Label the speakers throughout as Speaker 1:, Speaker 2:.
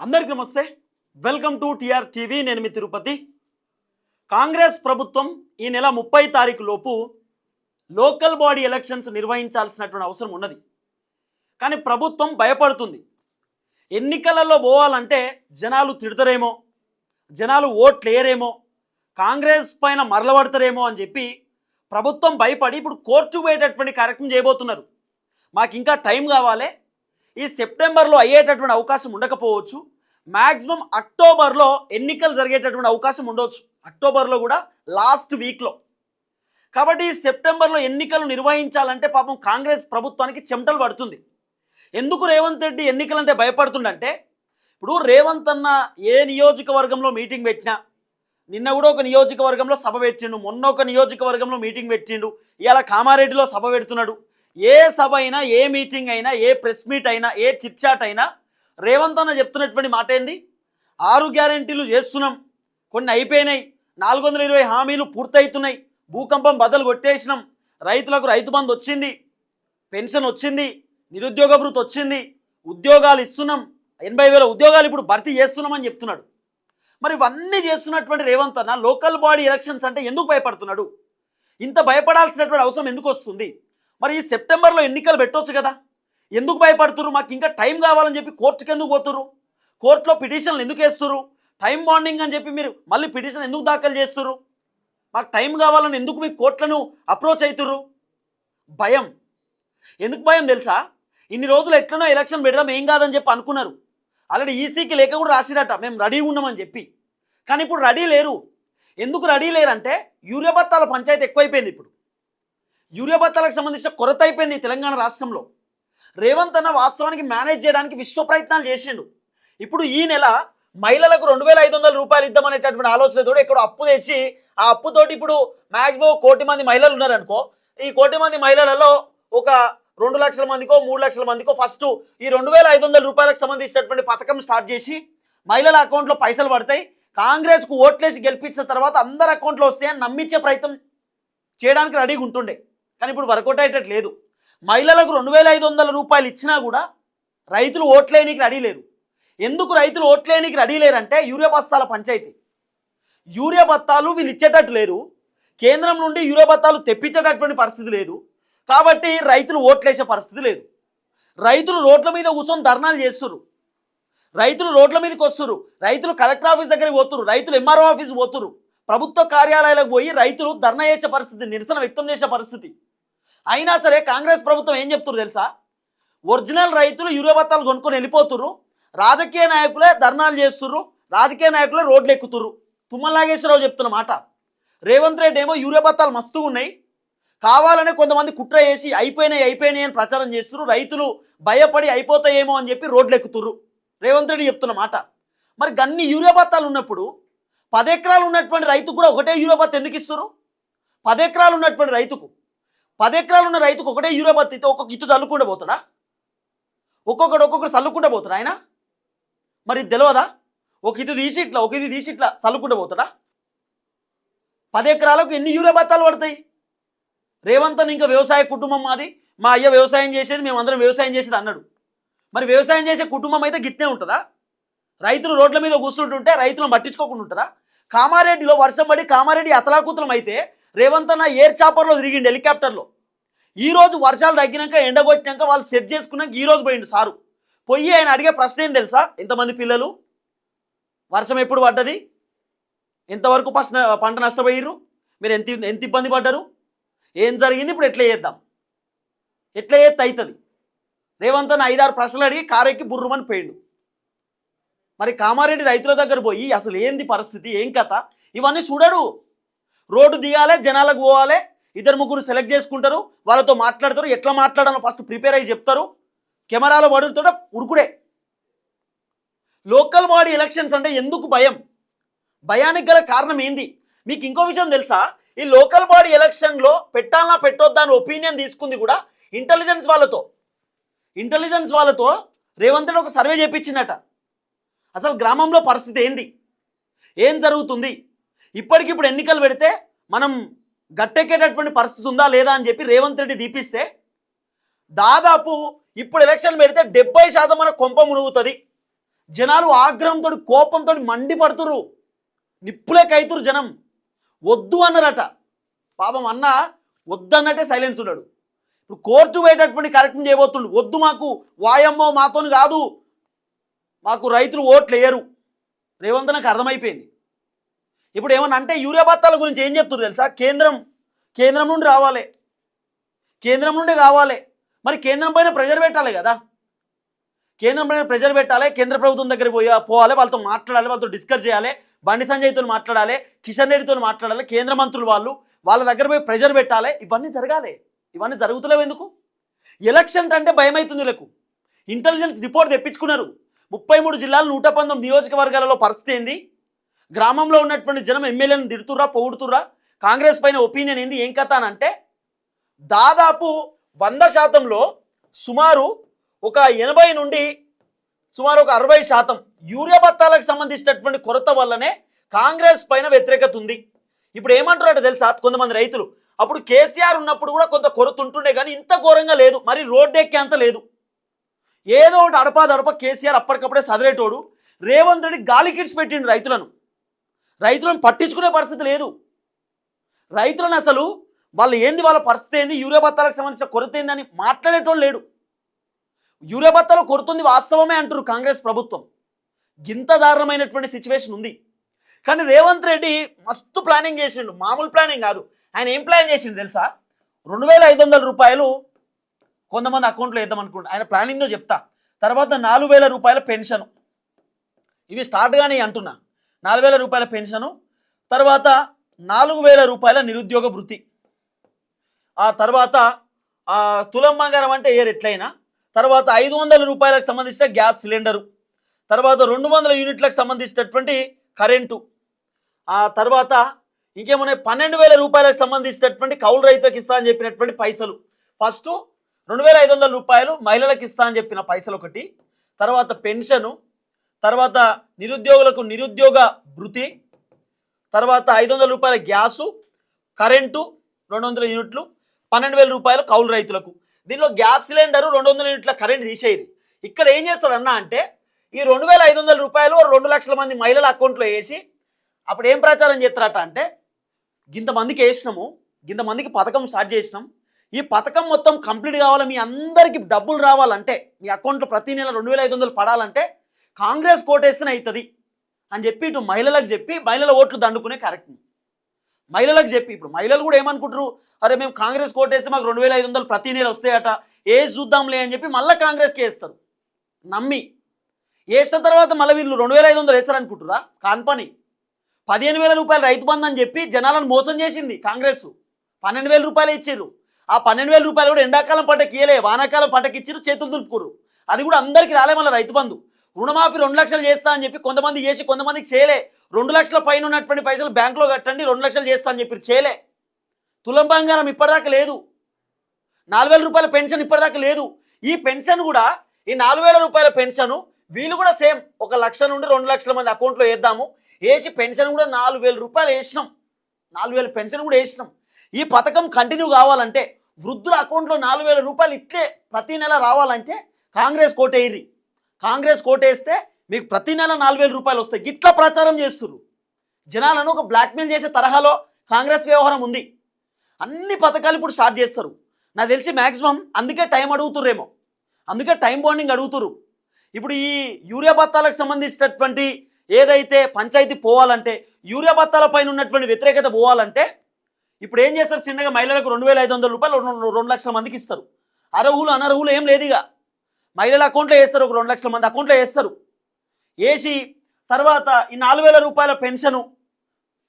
Speaker 1: అందరికీ నమస్తే. Welcome to TR TV నేను మీ తిరుపతి. కాంగ్రెస్ ప్రభుత్వం ఈ నెల ముప్పై తారీఖు లోపు లోకల్ బాడీ ఎలక్షన్స్ నిర్వహించాల్సినటువంటి అవసరం ఉన్నది. కానీ ప్రభుత్వం భయపడుతుంది. ఎన్నికలలో పోవాలంటే జనాలు తిడతరేమో జనాలు ఓట్లు వేయరేమో కాంగ్రెస్ పైన మరలబడతారేమో అని చెప్పి ప్రభుత్వం భయపడి ఇప్పుడు కోర్టు పోయేటటువంటి కార్యక్రమం చేయబోతున్నారు. మాకు ఇంకా టైం కావాలి. ఈ సెప్టెంబర్లో అయ్యేటటువంటి అవకాశం ఉండకపోవచ్చు. మ్యాక్సిమం అక్టోబర్లో ఎన్నికలు జరిగేటటువంటి అవకాశం ఉండవచ్చు అక్టోబర్లో కూడా లాస్ట్ వీక్లో. కాబట్టి సెప్టెంబర్లో ఎన్నికలు నిర్వహించాలంటే పాపం కాంగ్రెస్ ప్రభుత్వానికి చెమటలు పడుతుంది. ఎందుకు రేవంత్ రెడ్డి ఎన్నికలంటే భయపడుతుండంటే ఇప్పుడు రేవంత్ అన్న ఏ నియోజకవర్గంలో మీటింగ్ పెట్టినా నిన్న కూడా ఒక నియోజకవర్గంలో సభ పెట్టిండు మొన్న ఒక నియోజకవర్గంలో మీటింగ్ పెట్టిండు ఇవాళ కామారెడ్డిలో సభ పెడుతున్నాడు. ఏ సభ అయినా ఏ మీటింగ్ అయినా ఏ ప్రెస్ మీట్ అయినా ఏ చిట్ చాట్ అయినా రేవంత్ అన్న చెప్తున్నటువంటి మాట ఏంది? ఆరు గ్యారెంటీలు చేస్తున్నాం. కొన్ని అయిపోయినాయి. నాలుగు వందల ఇరవై హామీలు పూర్తవుతున్నాయి భూకంపం బదలు కొట్టేసినాం. రైతులకు రైతు బంధు వచ్చింది. పెన్షన్ వచ్చింది. నిరుద్యోగ భృతి వచ్చింది. ఉద్యోగాలు ఇస్తున్నాం. ఎనభై వేల ఉద్యోగాలు ఇప్పుడు భర్తీ చేస్తున్నామని చెప్తున్నాడు. మరి ఇవన్నీ చేస్తున్నటువంటి రేవంత్ అన్న లోకల్ బాడీ ఎలక్షన్స్ అంటే ఎందుకు భయపడుతున్నాడు? ఇంత భయపడాల్సినటువంటి అవసరం ఎందుకు వస్తుంది? మరి ఈ సెప్టెంబర్లో ఎన్నికలు పెట్టవచ్చు కదా? ఎందుకు భయపడుతురు మాకు ఇంకా టైం కావాలని చెప్పి కోర్టుకి ఎందుకు పోతురు కోర్టులో పిటిషన్లు ఎందుకు వేస్తురు టైం బాండింగ్ అని చెప్పి మీరు మళ్ళీ పిటిషన్ ఎందుకు దాఖలు చేస్తురు మాకు టైం కావాలని ఎందుకు మీ కోర్టులను అప్రోచ్ అవుతురు భయం. ఎందుకు భయం తెలుసా? ఇన్ని రోజులు ఎట్లనో ఎలక్షన్ పెడదాం ఏం కాదని చెప్పి అనుకున్నారు. ఆల్రెడీ ఈసీకి లేక కూడా రాసిరట మేము రెడీ ఉన్నామని చెప్పి. కానీ ఇప్పుడు రెడీ లేరు. ఎందుకు రెడీ లేరంటే యూరియా బత్తాల పంచాయతీ ఎక్కువైపోయింది ఇప్పుడు. యూరియా బత్తాలకు సంబంధించిన కొరత అయిపోయింది తెలంగాణ రాష్ట్రంలో. రేవంత్ అన్న వాస్తవానికి మేనేజ్ చేయడానికి విశ్వ ప్రయత్నాలు చేసిండు. ఇప్పుడు ఈ నెల మహిళలకు రెండు వేల ఐదు వందల రూపాయలు ఇద్దామనేటటువంటి ఆలోచనతో ఇక్కడ అప్పు తెచ్చి ఆ అప్పుతోటి ఇప్పుడు మ్యాక్సిమం కోటి మంది మహిళలు ఉన్నారనుకో ఈ కోటి మంది మహిళలలో ఒక రెండు లక్షల మందికో మూడు లక్షల మందికో ఫస్ట్ ఈ రెండు వేల ఐదు వందల రూపాయలకు సంబంధించినటువంటి పథకం స్టార్ట్ చేసి మహిళల అకౌంట్లో పైసలు పడతాయి. కాంగ్రెస్కు ఓట్లేసి గెలిపించిన తర్వాత అందరి అకౌంట్లో వస్తాయని నమ్మించే ప్రయత్నం చేయడానికి రెడీగా ఉంటుండే. కానీ ఇప్పుడు వర్కౌట్ అయ్యేటట్టు లేదు. మహిళలకు రెండు వేల ఐదు వందల రూపాయలు ఇచ్చినా కూడా రైతులు ఓట్లేనికి రెడీ లేరు. ఎందుకు రైతులు ఓట్లేనికి రెడీ లేరంటే యూరియా బస్తాల పంచాయతీ. యూరియా బత్తాలు వీళ్ళు ఇచ్చేటట్టు లేరు. కేంద్రం నుండి యూరియా బత్తాలు తెప్పించేటటువంటి పరిస్థితి లేదు. కాబట్టి రైతులు ఓట్లేసే పరిస్థితి లేదు. రైతులు రోడ్ల మీద కూర్చొని ధర్నాలు చేస్తున్నారు రైతులు రోడ్ల మీదకి వస్తున్నారు రైతులు కలెక్టర్ ఆఫీస్ దగ్గరికి పోతురు రైతులు ఎంఆర్ఓ ఆఫీస్ పోతురు ప్రభుత్వ కార్యాలయాలకు పోయి రైతులు ధర్నా చేసే పరిస్థితి నిరసన వ్యక్తం చేసే పరిస్థితి. అయినా సరే కాంగ్రెస్ ప్రభుత్వం ఏం చెప్తున్నారు తెలుసా? ఒరిజినల్ రైతులు యూరియా బత్తాలు కొనుక్కొని వెళ్ళిపోతుర్రు. రాజకీయ నాయకులే ధర్నాలు చేస్తుర్రు. రాజకీయ నాయకులే రోడ్లు ఎక్కుతుర్రు. తుమ్మలనాగేశ్వరరావు చెప్తున్న మాట. రేవంత్ రెడ్డి ఏమో యూరియా బత్తాలు మస్తుగా ఉన్నాయి. కావాలనే కొంతమంది కుట్ర చేసి అయిపోయినాయి అయిపోయినాయి అని ప్రచారం చేస్తున్నారు రైతులు భయపడి అయిపోతాయేమో అని చెప్పి రోడ్లు ఎక్కుతుర్రు. రేవంత్ రెడ్డి చెప్తున్న మాట. మరి గన్ని యూరియా బత్తాలు ఉన్నప్పుడు పది ఎకరాలు ఉన్నటువంటి రైతు కూడా ఒకటే యూరియా బత్త ఎందుకు ఇస్తారు పది ఎకరాలు ఉన్నటువంటి రైతుకు పది ఎకరాలు ఉన్న రైతుకు ఒకటే యూరియా బత్తి అయితే ఒక్కొక్క ఇత్తు చల్లుకుండా పోతాడా ఒక్కొక్కడు ఒక్కొక్కరు చల్లుకుంటూ పోతాడా ఆయన? మరి తెలియదా ఒక ఇది తీసి ఇట్లా ఒక ఇది తీసి ఇట్లా చల్లుకుంటూ పోతాడా పది ఎకరాలకు ఎన్ని యూరియా బత్తాలు పడతాయి? రేవంత్ ఇంకా వ్యవసాయ కుటుంబం మాది. మా అయ్య వ్యవసాయం చేసేది మేమందరం వ్యవసాయం చేసేది అన్నాడు. మరి వ్యవసాయం చేసే కుటుంబం అయితే గిట్నే ఉంటుందా? రైతులు రోడ్ల మీద కూర్చుంటుంటే రైతులను పట్టించుకోకుండా ఉంటారా కామారెడ్డిలో వర్షం పడి కామారెడ్డి అతలాకుతలం అయితే రేవంత్ అన్న ఎయిర్ చాపర్లో తిరిగిండు హెలికాప్టర్లో. ఈరోజు వర్షాలు తగ్గినాక ఎండగొట్టినాక వాళ్ళు సెట్ చేసుకున్నాక ఈరోజు పోయిండు సారు. పోయి ఆయన అడిగే ప్రశ్న ఏం తెలుసా? ఎంతమంది పిల్లలు? వర్షం ఎప్పుడు పడ్డది? ఎంతవరకు పశ్న పంట నష్టపోయిర్రు? మీరు ఎంత ఎంత ఇబ్బంది పడ్డారు? ఏం జరిగింది? ఇప్పుడు ఎట్లా చేద్దాం? ఎట్లా చేస్తే అవుతుంది రేవంత్ అన్న ఐదారు ప్రశ్నలు అడిగి కారెక్కి ఎక్కి బుర్రుమని పోయిండు. మరి కామారెడ్డి రైతుల దగ్గర పోయి అసలు ఏంది పరిస్థితి? ఏం కథ? ఇవన్నీ చూడడు. రోడ్డు దిగాలే జనాలకు పోవాలి ఇద్దరు ముగ్గురు సెలెక్ట్ చేసుకుంటారు వాళ్ళతో మాట్లాడతారు ఎట్లా మాట్లాడాలో ఫస్ట్ ప్రిపేర్ అయ్యి చెప్తారు. కెమెరాలో పడుతుంటే ఉరుకుడే. లోకల్ బాడీ ఎలక్షన్స్ అంటే ఎందుకు భయం? భయానికి గల కారణం ఏంది? మీకు ఇంకో విషయం తెలుసా? ఈ లోకల్ బాడీ ఎలక్షన్లో పెట్టాలా పెట్టొద్దా అని ఒపీనియన్ తీసుకుంది కూడా ఇంటెలిజెన్స్ వాళ్ళతో. ఇంటెలిజెన్స్ వాళ్ళతో రేవంత్ రెడ్డి ఒక సర్వే చేపించిందట. అసలు గ్రామంలో పరిస్థితి ఏంది? ఏం జరుగుతుంది? ఇప్పటికిప్పుడు ఎన్నికలు పెడితే మనం గట్టెక్కేటటువంటి పరిస్థితి ఉందా లేదా అని చెప్పి రేవంత్ రెడ్డి దీపిస్తే దాదాపు ఇప్పుడు ఎలక్షన్ పెడితే డెబ్బై శాతం మన కొంప మునుగుతుంది. జనాలు ఆగ్రహంతో కోపంతో మండిపడుతురు నిప్పులే కైతురు జనం. వద్దు అన్నారట. పాపం అన్న వద్దన్నట్టే సైలెన్స్ ఉన్నాడు. ఇప్పుడు కోర్టు పోయేటటువంటి కరెక్ట్ చేయబోతుండు. వద్దు మాకు వాయమ్మో మాతోని కాదు. మాకు రైతులు ఓట్లు వేయరు. రేవంత్ నాకు అర్థమైపోయింది. ఇప్పుడు ఏమన్నా అంటే యూరియా బత్తాల గురించి ఏం చెప్తుంది తెలుసా? కేంద్రం కేంద్రం నుండి రావాలి. కేంద్రం నుండి కావాలి. మరి కేంద్రం పైన ప్రెజర్ పెట్టాలి కదా. కేంద్రం పైన ప్రెజర్ పెట్టాలి కేంద్ర ప్రభుత్వం దగ్గర పోయి పోవాలి వాళ్ళతో మాట్లాడాలి వాళ్ళతో డిస్కస్ చేయాలి బండి సంజయ్తో మాట్లాడాలి కిషన్ రెడ్డితో మాట్లాడాలి కేంద్ర మంత్రులు వాళ్ళు వాళ్ళ దగ్గర పోయి ప్రెజర్ పెట్టాలి. ఇవన్నీ జరగాలి. ఇవన్నీ జరుగుతలేవు ఎందుకు? ఎలక్షన్ అంటే భయమవుతుంది వీళ్ళకు. ఇంటెలిజెన్స్ రిపోర్ట్ తెప్పించుకున్నారు. ముప్పై మూడు జిల్లాలు నూట పంతొమ్మిది నియోజకవర్గాలలో పరిస్థితి ఏంది? గ్రామంలో ఉన్నటువంటి జనం ఎమ్మెల్యేలను తిడుతుర్రా పొగుడుతుర్రా? కాంగ్రెస్ పైన ఒపీనియన్ ఏంది? ఏం కథ అంటే దాదాపు వంద శాతంలో సుమారు ఒక ఎనభై నుండి సుమారు ఒక అరవై శాతం యూరియా బత్తాలకు సంబంధించినటువంటి కొరత వల్లనే కాంగ్రెస్ పైన వ్యతిరేకత ఉంది. ఇప్పుడు ఏమంటారట తెలుసా? కొంతమంది రైతులు. అప్పుడు కేసీఆర్ ఉన్నప్పుడు కూడా కొంత కొరత ఉంటుండే కానీ ఇంత ఘోరంగా లేదు. మరి రోడ్డు ఎక్కే అంత లేదు. ఏదో ఒకటి అడపా దడప కేసీఆర్ అప్పటికప్పుడే సదరేటోడు. రేవంత్ రెడ్డి గాలి కిడ్స్ పెట్టిండు రైతులను. రైతులను పట్టించుకునే పరిస్థితి లేదు. రైతులను అసలు వాళ్ళు ఏంది వాళ్ళ పరిస్థితి ఏంది యూరియా బత్తాలకు సంబంధించిన కొరత ఏంది అని లేడు. యూరియా బత్తాలు కొడుతుంది వాస్తవమే అంటారు కాంగ్రెస్ ప్రభుత్వం. గింత దారుణమైనటువంటి సిచ్యువేషన్ ఉంది. కానీ రేవంత్ రెడ్డి మస్తు ప్లానింగ్ చేసిండు. మామూలు ప్లానింగ్ కాదు. ఆయన ఏం ప్లాన్ చేసిండు తెలుసా? రెండు వేల ఐదు వందల రూపాయలు కొంతమంది అకౌంట్లో వేద్దాం అనుకుంటా. ఆయన ప్లానింగ్లో చెప్తా. తర్వాత నాలుగు వేల రూపాయల పెన్షన్. ఇవి స్టార్ట్ కానీ అంటున్నా. నాలుగు వేల రూపాయల పెన్షను తర్వాత నాలుగు వేల రూపాయల నిరుద్యోగ వృత్తి. ఆ తర్వాత ఆ తులం బంగారం అంటే ఏ ఎట్లయినా తర్వాత ఐదు వందల రూపాయలకు సంబంధించిన గ్యాస్ సిలిండరు తర్వాత రెండు వందల యూనిట్లకు సంబంధించినటువంటి కరెంటు ఆ తర్వాత ఇంకేమున్నాయి? పన్నెండు వేల రూపాయలకు సంబంధించినటువంటి కౌలు రైతులకు ఇస్తా అని చెప్పినటువంటి పైసలు. ఫస్ట్ రెండు వేల ఐదు వందల రూపాయలు మహిళలకు ఇస్తా అని చెప్పిన పైసలు ఒకటి తర్వాత పెన్షను తర్వాత నిరుద్యోగులకు నిరుద్యోగ భృతి తర్వాత ఐదు వందల రూపాయల గ్యాసు కరెంటు రెండు వందల యూనిట్లు పన్నెండు వేల రూపాయలు కౌలు రైతులకు. దీనిలో గ్యాస్ సిలిండర్ రెండు వందల యూనిట్ల కరెంట్ తీసేది ఇక్కడ ఏం చేస్తాడన్నా అంటే ఈ రెండు వేల ఐదు వందల రూపాయలు రెండు లక్షల మంది మహిళల అకౌంట్లో వేసి అప్పుడు ఏం ప్రచారం చేస్తారట అంటే ఇంతమందికి వేసినాము ఇంతమందికి పథకం స్టార్ట్ చేసినాం. ఈ పథకం మొత్తం కంప్లీట్ కావాలి? మీ అందరికీ డబ్బులు రావాలంటే మీ అకౌంట్లో ప్రతి నెల రెండు వేల ఐదు వందలు పడాలంటే కాంగ్రెస్ కోటేస్తేనే అవుతుంది అని చెప్పి ఇటు మహిళలకు చెప్పి మహిళల ఓట్లు దండుకునే కరెక్ట్ మహిళలకు చెప్పి ఇప్పుడు మహిళలు కూడా ఏమనుకుంటారు అరే మేము కాంగ్రెస్ కోటేస్తే మాకు రెండు వేల ఐదు వందలు ప్రతి నెల వస్తాయట. ఏ చూద్దాంలే అని చెప్పి మళ్ళీ కాంగ్రెస్కి వేస్తారు. నమ్మి. వేసిన తర్వాత మళ్ళీ వీళ్ళు రెండు వేల ఐదు వందలు వేస్తారనుకుంటురా కాన్పని పదిహేను వేల రూపాయలు రైతు బంధు అని చెప్పి జనాలను మోసం చేసింది కాంగ్రెస్. పన్నెండు వేల రూపాయలు ఇచ్చారు ఆ పన్నెండు వేల రూపాయలు కూడా ఎండాకాలం పంటకి ఇయలే వానాకాలం పంటకి ఇచ్చారు చేతులు దులుపుకోరు అది కూడా అందరికీ రాలే మళ్ళీ రైతు బంధు. రుణమాఫీ రెండు లక్షలు చేస్తా అని చెప్పి కొంతమంది చేసి కొంతమందికి చేయలే. రెండు లక్షల పైన ఉన్నటువంటి పైసలు బ్యాంకులో కట్టండి రెండు లక్షలు చేస్తా అని చెప్పి చేయలే. తులం బంగారం ఇప్పటిదాకా లేదు. నాలుగు వేల రూపాయల పెన్షన్ ఇప్పటిదాకా లేదు. ఈ పెన్షన్ కూడా ఈ నాలుగు వేల రూపాయల పెన్షన్ వీళ్ళు కూడా సేమ్ ఒక లక్ష నుండి రెండు లక్షల మంది అకౌంట్లో వేద్దాము. వేసి పెన్షన్ కూడా నాలుగు వేల రూపాయలు వేసినాం. నాలుగు వేల పెన్షన్ కూడా వేసినాం. ఈ పథకం కంటిన్యూ కావాలంటే వృద్ధుల అకౌంట్లో నాలుగు వేల రూపాయలు ఇట్లే ప్రతి నెల రావాలంటే కాంగ్రెస్ కోటేయ్రి కాంగ్రెస్ కోటేస్తే మీకు ప్రతి నెల నాలుగు వేల రూపాయలు వస్తాయి. గిట్లా ప్రచారం చేస్తున్నారు జనాలను ఒక బ్లాక్మెయిల్ చేసే తరహాలో కాంగ్రెస్ వ్యవహారం ఉంది. అన్ని పథకాలు ఇప్పుడు స్టార్ట్ చేస్తారు. నాకు తెలిసి మ్యాక్సిమం అందుకే టైం అడుగుతుర్రేమో. అందుకే టైం బాండింగ్ అడుగుతురు ఇప్పుడు ఈ యూరియా బత్తాలకు సంబంధించినటువంటి ఏదైతే పంచాయతీ పోవాలంటే యూరియా బత్తాల పైన ఉన్నటువంటి వ్యతిరేకత పోవాలంటే ఇప్పుడు ఏం చేస్తారు? చిన్నగా మహిళలకు రెండు వేల ఐదు వందల రూపాయలు రెండు లక్షల మందికి ఇస్తారు. అర్హులు అనర్హులు ఏం లేదు ఇక మహిళల అకౌంట్లో వేస్తారు ఒక రెండు లక్షల మంది అకౌంట్లో వేస్తారు. వేసి తర్వాత ఈ నాలుగు వేల రూపాయల పెన్షను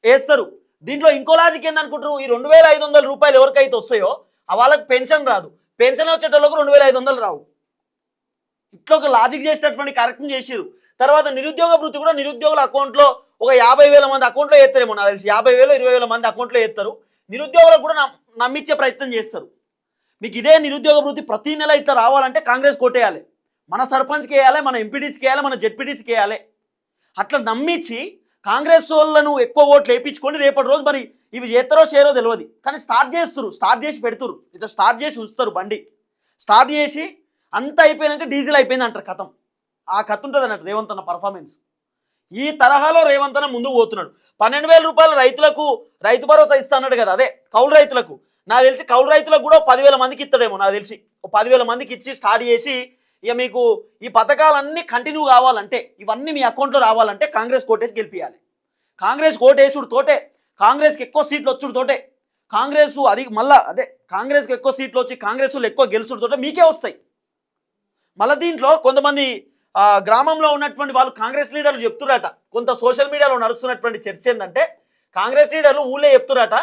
Speaker 1: వేస్తారు. దీంట్లో ఇంకో లాజిక్ ఏందనుకుంటారు ఈ రెండు వేల ఐదు వందల రూపాయలు ఎవరికైతే వస్తాయో వాళ్ళకి పెన్షన్ రాదు. పెన్షన్ వచ్చేటోళ్ళకు రెండు వేల ఐదు వందలు రావు. ఇట్లా ఒక లాజిక్ చేసేటటువంటి కార్యక్రమం చేసిరు తర్వాత నిరుద్యోగ వృత్తి కూడా నిరుద్యోగుల అకౌంట్లో ఒక యాభై వేల మంది అకౌంట్లో వేస్తారేమో నాకు తెలిసి. యాభై వేలు ఇరవై వేల మంది అకౌంట్లో వేస్తారు నిరుద్యోగులకు కూడా నమ్మించే ప్రయత్నం చేస్తారు. మీకు ఇదే నిరుద్యోగ వృత్తి ప్రతి నెల ఇట్లా రావాలంటే కాంగ్రెస్ కొట్టేయాలి. మన సర్పంచ్కి వేయాలి మన ఎంపీటీస్కి వేయాలి మన జెడ్పీటీస్కి వేయాలి. అట్లా నమ్మించి కాంగ్రెస్ వాళ్ళను ఎక్కువ ఓట్లు వేయించుకొని రేపటి రోజు మరి ఇవి చేస్తారో చేరో తెలియదు కానీ స్టార్ట్ చేస్తారు స్టార్ట్ చేసి పెడతారు. ఇట్లా స్టార్ట్ చేసి ఉంచుతారు బండి. స్టార్ట్ చేసి అంత అయిపోయినాక డీజిల్ అయిపోయింది అంటారు కథం. ఆ కథ ఉంటుంది అన్నట్టు రేవంత్ అన్న పర్ఫార్మెన్స్ ఈ తరహాలో రేవంత్ అన్న ముందుకు పోతున్నాడు. పన్నెండు వేల రూపాయలు రైతులకు రైతు భరోసా ఇస్తా అన్నాడు కదా అదే కౌలు రైతులకు. నాకు తెలిసి కౌలు రైతులకు కూడా పదివేల మందికి ఇస్తాడేమో నాకు తెలిసి. పదివేల మందికి ఇచ్చి స్టార్ట్ చేసి ఇక మీకు ఈ పథకాలన్నీ కంటిన్యూ కావాలంటే ఇవన్నీ మీ అకౌంట్లో రావాలంటే కాంగ్రెస్ కోటేసి గెలిపించాలి కాంగ్రెస్ కోటేసుడు తోటే కాంగ్రెస్కి ఎక్కువ సీట్లు వచ్చుడు తోటే కాంగ్రెస్ అది మళ్ళా అదే కాంగ్రెస్కి ఎక్కువ సీట్లు వచ్చి కాంగ్రెస్ ఎక్కువ గెలుచుడు తోటే మీకే వస్తాయి. మళ్ళీ దీంట్లో కొంతమంది గ్రామంలో ఉన్నటువంటి వాళ్ళు కాంగ్రెస్ లీడర్లు చెప్తురట కొంత సోషల్ మీడియాలో నడుస్తున్నటువంటి చర్చ ఏంటంటే కాంగ్రెస్ లీడర్లు ఊళ్ళే చెప్తురట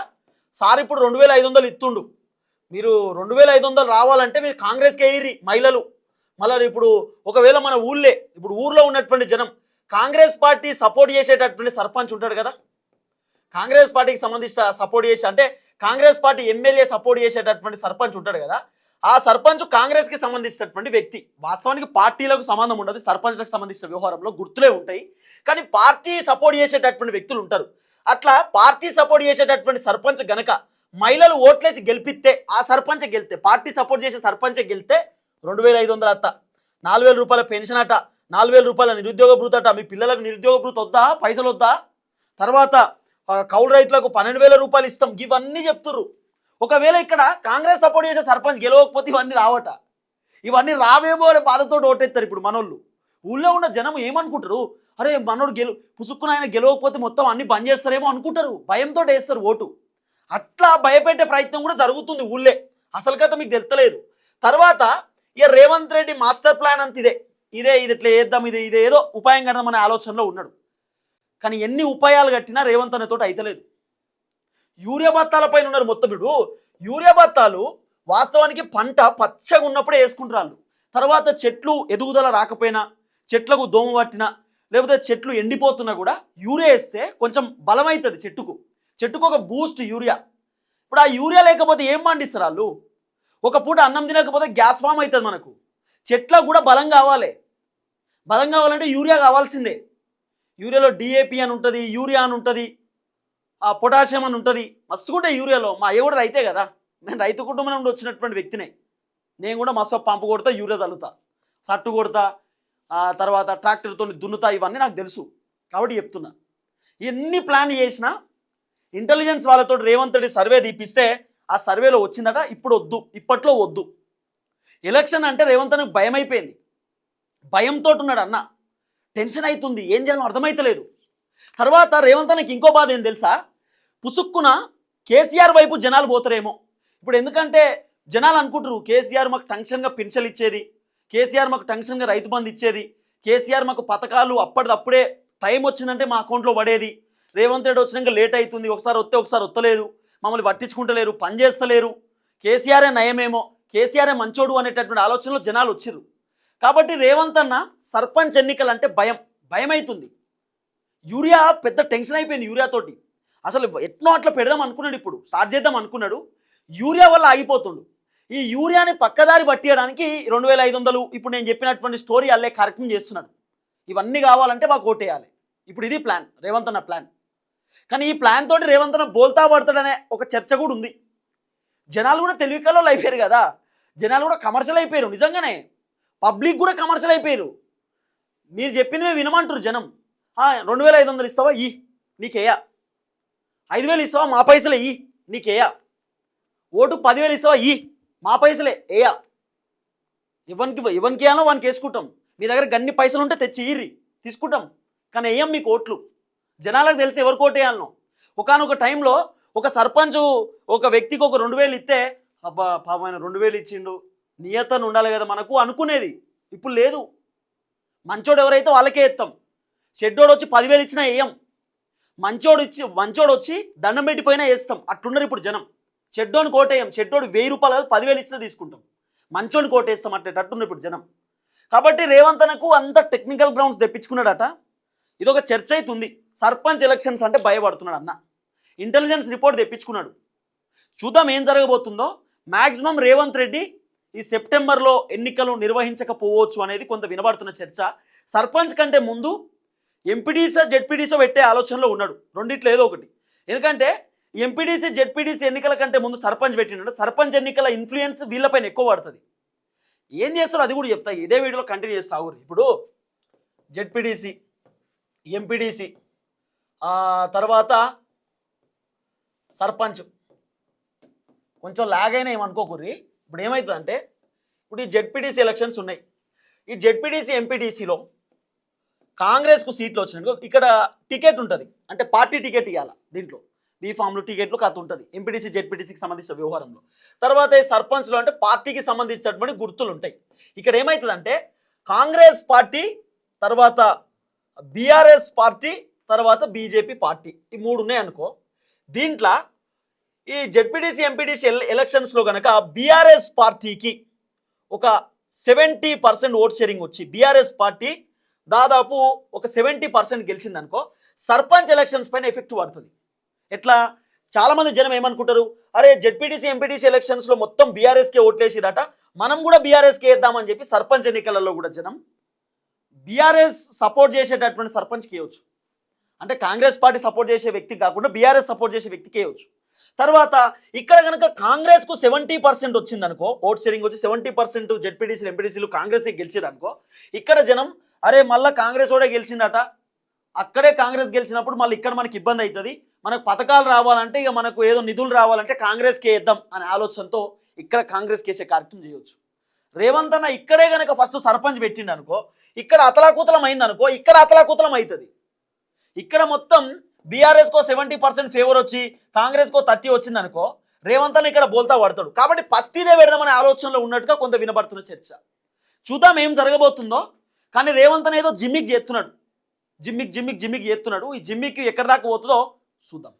Speaker 1: సార్ ఇప్పుడు రెండు వేల ఐదు వందలు ఇస్తుండు మీరు రెండు వేల ఐదు వందలు రావాలంటే మీరు కాంగ్రెస్కి వేయిర్రి మహిళలు. మళ్ళీ ఇప్పుడు ఒకవేళ మన ఊళ్ళే ఇప్పుడు ఊర్లో ఉన్నటువంటి జనం కాంగ్రెస్ పార్టీ సపోర్ట్ చేసేటటువంటి సర్పంచ్ ఉంటాడు కదా? కాంగ్రెస్ పార్టీకి సంబంధించిన సపోర్ట్ చేసి అంటే కాంగ్రెస్ పార్టీ ఎమ్మెల్యే సపోర్ట్ చేసేటటువంటి సర్పంచ్ ఉంటాడు కదా? ఆ సర్పంచ్ కాంగ్రెస్కి సంబంధించినటువంటి వ్యక్తి. వాస్తవానికి పార్టీలకు సంబంధం ఉండదు సర్పంచ్లకు సంబంధించిన వ్యవహారంలో గుర్తులే ఉంటాయి. కానీ పార్టీ సపోర్ట్ చేసేటటువంటి వ్యక్తులు ఉంటారు. అట్లా పార్టీ సపోర్ట్ చేసేటటువంటి సర్పంచ్ గనక మహిళలు ఓట్లేసి గెలిపిస్తే ఆ సర్పంచ్ గెలితే పార్టీ సపోర్ట్ చేసే సర్పంచ్ గెలితే రెండు వేల ఐదు వందల అత్త నాలుగు వేల రూపాయల పెన్షన్ అట నాలుగు వేల రూపాయల నిరుద్యోగ భృతి అట మీ పిల్లలకు నిరుద్యోగ భృతి వద్దా పైసలు వద్దా? తర్వాత కౌలు రైతులకు పన్నెండు వేల రూపాయలు ఇస్తాం ఇవన్నీ చెప్తుర్రు. ఒకవేళ ఇక్కడ కాంగ్రెస్ సపోర్ట్ చేసే సర్పంచ్ గెలవకపోతే ఇవన్నీ రావట. ఇవన్నీ రావేమో అనే బాధతో ఓటేస్తారు ఇప్పుడు మనోళ్ళు. ఊళ్ళో ఉన్న జనం ఏమనుకుంటారు? అరే మనోడు గెలు పుసుక్కున ఆయన గెలవకపోతే మొత్తం అన్ని బంద్ చేస్తారేమో అనుకుంటారు. భయంతో వేస్తారు ఓటు. అట్లా భయపెట్టే ప్రయత్నం కూడా జరుగుతుంది ఊళ్ళే. అసలు కథ మీకు తెలుతలేదు తర్వాత ఇక రేవంత్ రెడ్డి మాస్టర్ ప్లాన్ అంత ఇదే. ఇదే ఇది ఇట్లా చేద్దాం ఇది ఇది ఏదో ఉపాయం కడదాం అనే ఆలోచనలో ఉన్నాడు. కానీ ఎన్ని ఉపాయాలు కట్టినా రేవంత్ అనే అయితలేదు. యూరియా బత్తాల పైన ఉన్నారు మొత్తం ఇప్పుడు యూరియా బత్తాలు వాస్తవానికి పంట పచ్చగా ఉన్నప్పుడే వేసుకుంటారు వాళ్ళు. తర్వాత చెట్లు ఎదుగుదల రాకపోయినా చెట్లకు దోమ పట్టినా లేకపోతే చెట్లు ఎండిపోతున్నా కూడా యూరియా వేస్తే కొంచెం బలమవుతుంది చెట్టుకు. చెట్టుకు ఒక బూస్ట్ యూరియా. ఇప్పుడు ఆ యూరియా లేకపోతే ఏం పండిస్తారు వాళ్ళు? ఒక పూట అన్నం తినకపోతే గ్యాస్ ఫామ్ అవుతుంది మనకు. చెట్లకు కూడా బలం కావాలి. బలం కావాలంటే యూరియా కావాల్సిందే. యూరియాలో డిఏపి అని ఉంటుంది యూరియా అని ఉంటుంది ఆ పొటాషియం అని ఉంటుంది. మస్తుకుంటే యూరియాలో. మా అయ్య కూడా రైతే కదా. నేను రైతు కుటుంబం నుండి వచ్చినటువంటి వ్యక్తినే. నేను కూడా మస్తు పంపు కొడతా యూరియా చల్లుతా. సట్టు కొడతా తర్వాత ట్రాక్టర్తో దున్నుతా ఇవన్నీ నాకు తెలుసు. కాబట్టి చెప్తున్నా. ఎన్ని ప్లాన్ చేసినా ఇంటెలిజెన్స్ వాళ్ళతో రేవంత్ రెడ్డి సర్వే తీపిస్తే ఆ సర్వేలో వచ్చిందట ఇప్పుడు వద్దు ఇప్పట్లో వద్దు. ఎలక్షన్ అంటే రేవంత్ అని భయం అయిపోయింది భయంతో ఉన్నాడు అన్న. టెన్షన్ అవుతుంది ఏం చేయాలో అర్థమైతలేదు. తర్వాత రేవంత్ అన్నకి ఇంకో బాధ ఏం తెలుసా? పుసుక్కున కేసీఆర్ వైపు జనాలు పోతారేమో. ఇప్పుడు ఎందుకంటే జనాలు అనుకుంటారు కేసీఆర్ మాకు టెన్షన్గా పెన్షన్ ఇచ్చేది. కేసీఆర్ మాకు టెన్షన్గా రైతు బంధు ఇచ్చేది. కేసీఆర్ మాకు పథకాలు అప్పటిదప్పుడే టైం వచ్చిందంటే మా అకౌంట్లో పడేది. రేవంత్ రెడ్డి వచ్చినాక లేట్ అవుతుంది ఒకసారి వస్తే ఒకసారి వస్తలేదు మమ్మల్ని పట్టించుకుంటలేరు పని చేస్తలేరు. కేసీఆరే నయమేమో. కేసీఆరే మంచోడు అనేటటువంటి ఆలోచనలో జనాలు వచ్చిర్రు. కాబట్టి రేవంత్ అన్న సర్పంచ్ ఎన్నికలు అంటే భయం. భయం అవుతుంది యూరియా పెద్ద టెన్షన్ అయిపోయింది యూరియాతోటి అసలు ఎట్నో అట్లా పెడదాం అనుకున్నాడు ఇప్పుడు. స్టార్ట్ చేద్దాం అనుకున్నాడు. యూరియా వల్ల ఆగిపోతుండు. ఈ యూరియాని పక్కదారి పట్టియడానికి రెండు వేల ఐదు వందలు ఇప్పుడు నేను చెప్పినటువంటి స్టోరీ అల్లే కార్యక్రమం చేస్తున్నాడు. ఇవన్నీ కావాలంటే మాకు ఓటేయాలి. ఇప్పుడు ఇది ప్లాన్ రేవంత్ అన్న ప్లాన్. కానీ ఈ ప్లాన్ తోటి రేవంత్ అన్న బోల్తా పడతాడనే ఒక చర్చ కూడా ఉంది. జనాలు కూడా తెలివికల్లో అయిపోయారు కదా. జనాలు కూడా కమర్షియల్ అయిపోయారు నిజంగానే. పబ్లిక్ కూడా కమర్షియల్ అయిపోయారు. మీరు చెప్పింది మేము వినమంటారు జనం. రెండు వేల ఐదు వందలు ఇస్తావా? ఈ నీకేయా ఐదు వేలు ఇస్తావా? మా పైసలే ఈ నీకేయా ఓటు పదివేలు ఇస్తావా? ఈ మా పైసలే ఏయా? ఇవ్వనికి ఇవ్వనికి అయినా వానికి వేసుకుంటాం. మీ దగ్గర గన్ని పైసలు ఉంటే తెచ్చి ఈర్రి తీసుకుంటాం. కానీ వేయం మీకు ఓట్లు. జనాలకు తెలిసి ఎవరికి ఓటు వేయాలనో. ఒకనొక టైంలో ఒక సర్పంచ్ ఒక వ్యక్తికి ఒక రెండు వేలు ఇస్తే అబ్బా పాపమైన రెండు వేలు ఇచ్చిండు. నియతను ఉండాలి కదా మనకు అనుకునేది. ఇప్పుడు లేదు. మంచోడు ఎవరైతే వాళ్ళకే ఇస్తాం షెడ్డోడు వచ్చి పదివేలు ఇచ్చినా వేయం మంచోడు ఇచ్చి మంచోడు వచ్చి దండం పెట్టిపోయినా వేస్తాం అట్లున్నారు ఇప్పుడు జనం. చెడ్డోని కోటేయం చెడ్డోడు వెయ్యి రూపాయలు కాదు పదివేలు ఇచ్చినా తీసుకుంటాం. మంచోని కోటేస్తాం అట్టేటట్టున్నారు ఇప్పుడు జనం. కాబట్టి రేవంత్ అన్నకు అంత టెక్నికల్ గ్రౌండ్స్ తెప్పించుకున్నాడట. ఇది ఒక చర్చ అవుతుంది సర్పంచ్ ఎలక్షన్స్ అంటే భయపడుతున్నాడు అన్న. ఇంటెలిజెన్స్ రిపోర్ట్ తెప్పించుకున్నాడు. చూద్దాం ఏం జరగబోతుందో. మ్యాక్సిమం రేవంత్ రెడ్డి ఈ సెప్టెంబర్లో ఎన్నికలు నిర్వహించకపోవచ్చు అనేది కొంత వినబడుతున్న చర్చ. సర్పంచ్ కంటే ముందు ఎంపీడీసో జెడ్పీడీసో పెట్టే ఆలోచనలో ఉన్నాడు. రెండిట్లో ఏదో ఒకటి. ఎందుకంటే ఎంపీడీసీ జెడ్పీడీసీ ఎన్నికల కంటే ముందు సర్పంచ్ పెట్టినాడు సర్పంచ్ ఎన్నికల ఇన్ఫ్లుయెన్స్ వీళ్ళపైన ఎక్కువ పడుతుంది. ఏం చేస్తారో అది కూడా చెప్తాయి ఇదే వీడియోలో కంటిన్యూ చేస్తా ఊరు ఇప్పుడు జెడ్పీడీసీ ఎంపీడీసీ తర్వాత సర్పంచ్. కొంచెం లాగ్ అయినా ఏమనుకోకుర్రి ఇప్పుడు ఏమవుతుందంటే ఇప్పుడు ఈ జెడ్పీటీసీ ఎలక్షన్స్ ఉన్నాయి. ఈ జెడ్పీటీసీ ఎంపీటీసీలో కాంగ్రెస్కు సీట్లు వచ్చినాయి ఇక్కడ టికెట్ ఉంటుంది. అంటే పార్టీ టికెట్ ఇవ్వాలి దీంట్లో. బీ ఫామ్లు టికెట్లు కథ ఉంటుంది. ఎంపీటీసీ జెడ్పీటీసీకి సంబంధించిన వ్యవహారంలో. తర్వాత ఈ సర్పంచ్లో అంటే పార్టీకి సంబంధించినటువంటి గుర్తులు ఉంటాయి. ఇక్కడ ఏమవుతుందంటే కాంగ్రెస్ పార్టీ తర్వాత బీఆర్ఎస్ పార్టీ తర్వాత బీజేపీ పార్టీ. ఈ మూడు ఉన్నాయి అనుకో. దీంట్లో ఈ జెడ్పీటీసీ ఎంపీటీసీ ఎలక్షన్స్లో కనుక బీఆర్ఎస్ పార్టీకి ఒక సెవెంటీ పర్సెంట్ ఓట్ షేరింగ్ వచ్చి బీఆర్ఎస్ పార్టీ దాదాపు ఒక సెవెంటీ పర్సెంట్ గెలిచిందనుకో సర్పంచ్ ఎలక్షన్స్ పైన ఎఫెక్ట్ పడుతుంది. ఎట్లా? చాలామంది జనం ఏమనుకుంటారు? అరే జెడ్పీటీసీ ఎంపీటీసీ ఎలక్షన్స్లో మొత్తం బీఆర్ఎస్కే ఓట్లేసిరట మనం కూడా బీఆర్ఎస్కే వేద్దామని చెప్పి సర్పంచ్ ఎన్నికలలో కూడా జనం బీఆర్ఎస్ సపోర్ట్ చేసేటటువంటి సర్పంచ్కి వేయవచ్చు అంటే కాంగ్రెస్ పార్టీ సపోర్ట్ చేసే వ్యక్తి కాకుండా బీఆర్ఎస్ సపోర్ట్ చేసే వ్యక్తికి వేయవచ్చు తర్వాత ఇక్కడ కనుక కాంగ్రెస్కు సెవెంటీ పర్సెంట్ వచ్చిందనుకో ఓట్ షేరింగ్ వచ్చి సెవెంటీ పర్సెంట్ జెడ్పీటీసీలు ఎంపీటీసీలు కాంగ్రెస్ గెలిచిరనుకో ఇక్కడ జనం అరే మళ్ళీ కాంగ్రెస్ కూడా గెలిచిందట. అక్కడే కాంగ్రెస్ గెలిచినప్పుడు మళ్ళీ ఇక్కడ మనకి ఇబ్బంది అవుతుంది. మనకు పథకాలు రావాలంటే ఇక మనకు ఏదో నిధులు రావాలంటే కాంగ్రెస్కే వేద్దాం అనే ఆలోచనతో ఇక్కడ కాంగ్రెస్కి వేసే కార్యక్రమం చేయవచ్చు రేవంత్ అన్న ఇక్కడే కనుక ఫస్ట్ సర్పంచ్ పెట్టిండు అనుకో ఇక్కడ అతలాకుతలం అయింది అనుకో ఇక్కడ అతలాకుతలం అవుతుంది. ఇక్కడ మొత్తం బీఆర్ఎస్కో సెవెంటీ పర్సెంట్ ఫేవర్ వచ్చి కాంగ్రెస్కో థర్టీ వచ్చింది అనుకో రేవంత్ అన్న ఇక్కడ బోల్తా పడతాడు. కాబట్టి ఫస్ట్ ఇదే పెడదామనే ఆలోచనలో ఉన్నట్టుగా కొంత వినబడుతున్న చర్చ. చూద్దాం ఏం జరగబోతుందో. కానీ రేవంత్ ఏదో జిమ్మిక్ చేస్తున్నాడు. జిమ్మిక్ జిమ్మిక్ జిమ్మిక్ ఎత్తున్నాడు. ఈ జిమ్మిక్ ఎక్కడి దాకా పోతుందో చూద్దాం.